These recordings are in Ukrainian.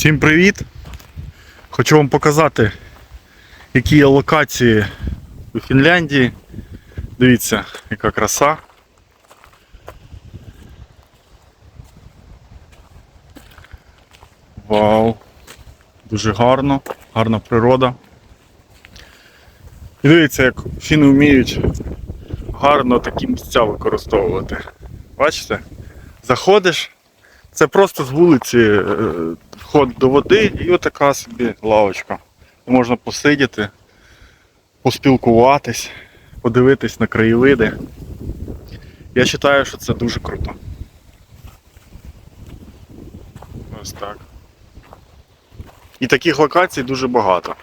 Всім привіт! Хочу вам показати, які є локації у Фінляндії. Дивіться, яка краса. Вау! Дуже гарно, гарна природа. І дивіться, як фіни вміють гарно такі місця використовувати. Бачите? Заходиш, це просто з вулиці е, вход до води і отака собі лавочка. Можна посидіти, поспілкуватись, подивитись на краєвиди. Я вважаю, що це дуже круто. Ось так. І таких локацій дуже багато.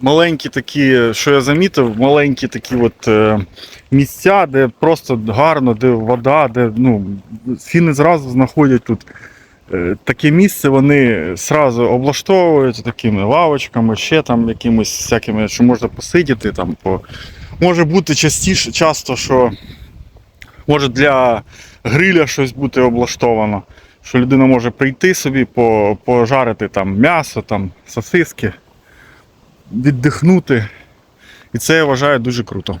Маленькі такі, що я замітив, маленькі такі от е, місця, де просто гарно, де вода, де ну, фіни зразу знаходять тут таке місце, вони зразу облаштовують такими лавочками, ще там якимось всякими, що можна посидіти. Там, по... Може бути частіше, часто, що може для гриля щось бути облаштовано, що людина може прийти собі, по, пожарити там м'ясо, там, сосиски, віддихнути. І це я вважаю дуже круто.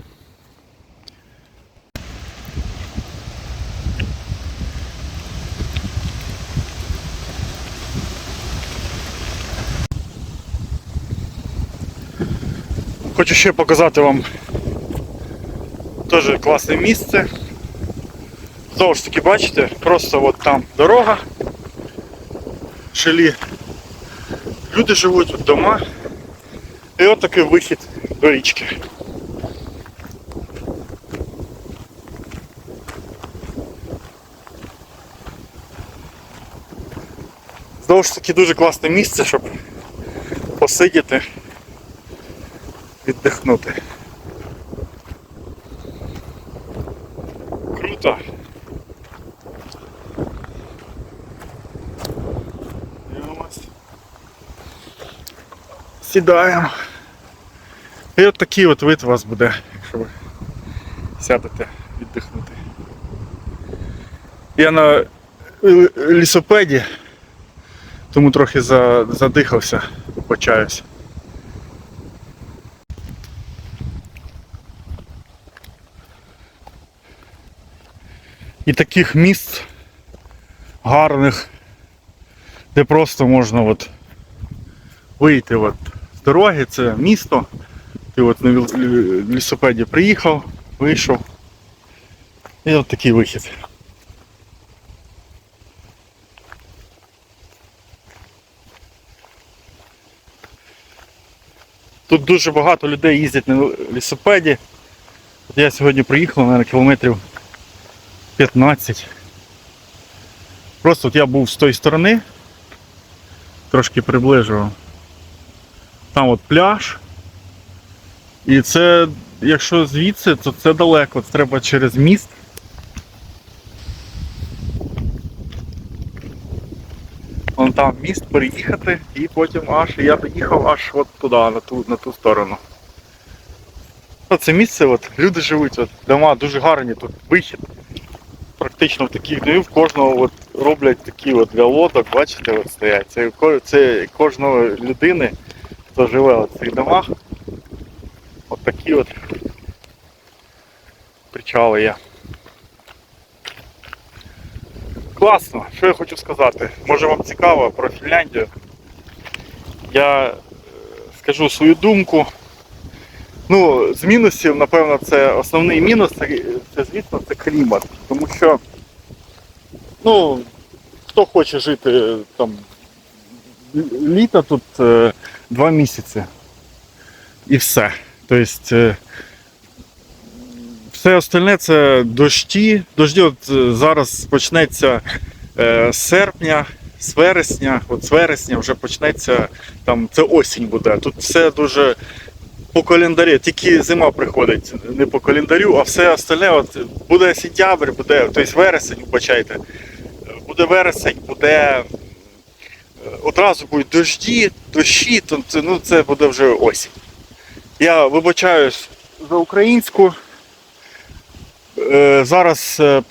Хочу ще показати вам теж класне місце. Знову ж таки, бачите, просто от там дорога, шелі. Люди живуть, тут дома. І от такий вихід до річки. Знову ж таки дуже класне місце, щоб посидіти, віддихнути. Круто. Дивимось. Сідаємо. І от такий от вид у вас буде, якщо ви сядете віддихнути. Я на лісопеді, тому трохи за- задихався, почаюсь. І таких місць гарних, де просто можна от вийти от з дороги, це місто. Ти от на лісопеді приїхав, вийшов. І от такий вихід. Тут дуже багато людей їздять на лісопеді. От я сьогодні приїхав, мабуть, кілометрів 15. Просто от я був з тої сторони, трошки приближував. Там от пляж. І це, якщо звідси, то це далеко. Це треба через міст. Вон там міст переїхати і потім аж я доїхав аж от туди, на ту, на ту сторону. Ну, Це місце, от, люди живуть, от, дома дуже гарні, тут вихід. Практично в таких домів кожного от, роблять такі от для лодок, бачите, от стоять. Це, це кожної людини, хто живе в цих домах. От такі от причали є. Класно, що я хочу сказати. Може вам цікаво про Фінляндію. Я е, скажу свою думку. Ну, з мінусів, напевно, це основний мінус, це, це звісно, це клімат. Тому що, ну, хто хоче жити там літо тут е, два місяці. І все. Тобто е, все остальне це дощі. Дожді от е, зараз почнеться з серпня, з вересня, от з вересня вже почнеться там, це осінь буде. Тут все дуже по календарі, тільки зима приходить не по календарю, а все остальне от буде сентябрь, буде, тобто вересень, вибачайте. Буде вересень, буде е, одразу будуть дожді, дощі, то ну, це буде вже осінь. Я вибачаюсь за українську. е, зараз е,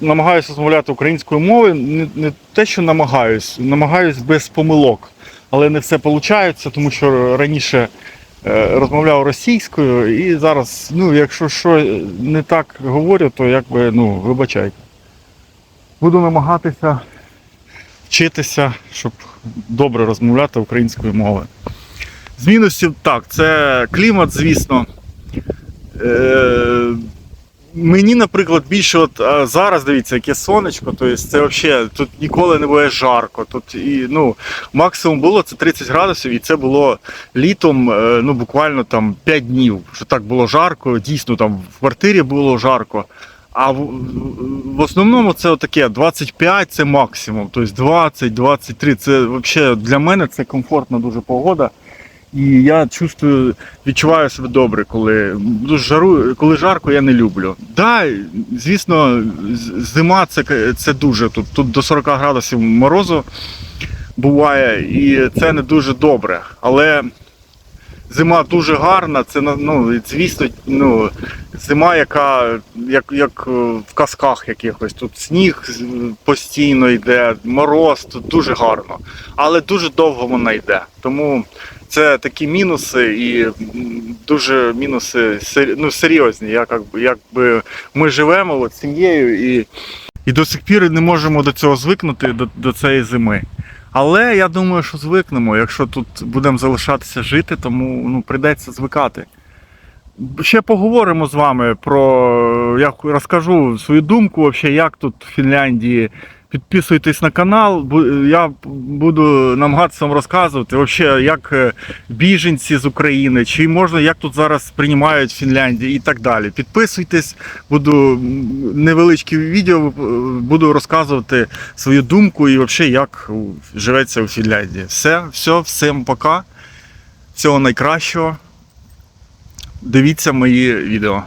намагаюся розмовляти українською мовою. Не, те, що намагаюсь, намагаюсь без помилок. Але не все виходить, тому що раніше розмовляв російською, і зараз, ну, якщо що не так говорю, то якби ну, вибачайте. Буду намагатися вчитися, щоб добре розмовляти українською мовою. З мінусів так, це клімат, звісно. Е, мені, наприклад, більше от зараз дивіться, яке сонечко, то це взагалі тут ніколи не буває жарко. Тут і, ну, максимум було це 30 градусів, і це було літом е, ну, буквально там 5 днів. Що так було жарко, дійсно там в квартирі було жарко. А в, в основному це таке 25 це максимум. Тобто 20, 23 це взагалі для мене це комфортна дуже погода. І я чувствую, відчуваю себе добре, коли жару, коли жарко, я не люблю. Да, звісно, зима це, це дуже тут. Тут до 40 градусів морозу буває, і це не дуже добре. Але зима дуже гарна, це ну, звісно, ну, зима, яка як, як е, в казках якихось. Тут сніг постійно йде, мороз, тут дуже гарно. Але дуже довго вона йде. Тому це такі мінуси і дуже мінуси ну, серйозні. Я, якби, якби ми живемо от, сім'єю і, і до сих пір не можемо до цього звикнути до, до цієї зими. Але я думаю, що звикнемо. Якщо тут будемо залишатися жити, тому ну, прийдеться звикати. Ще поговоримо з вами про. Я розкажу свою думку, взагалі, як тут в Фінляндії. Підписуйтесь на канал, я буду намагатися вам розказувати, вообще, як е, біженці з України, чи можна, як тут зараз приймають в Фінляндії і так далі. Підписуйтесь, буду м, невеличкі відео, е, буду розказувати свою думку і вообще, як живеться у Фінляндії. Все, все, всім пока. Всього найкращого. Дивіться мої відео.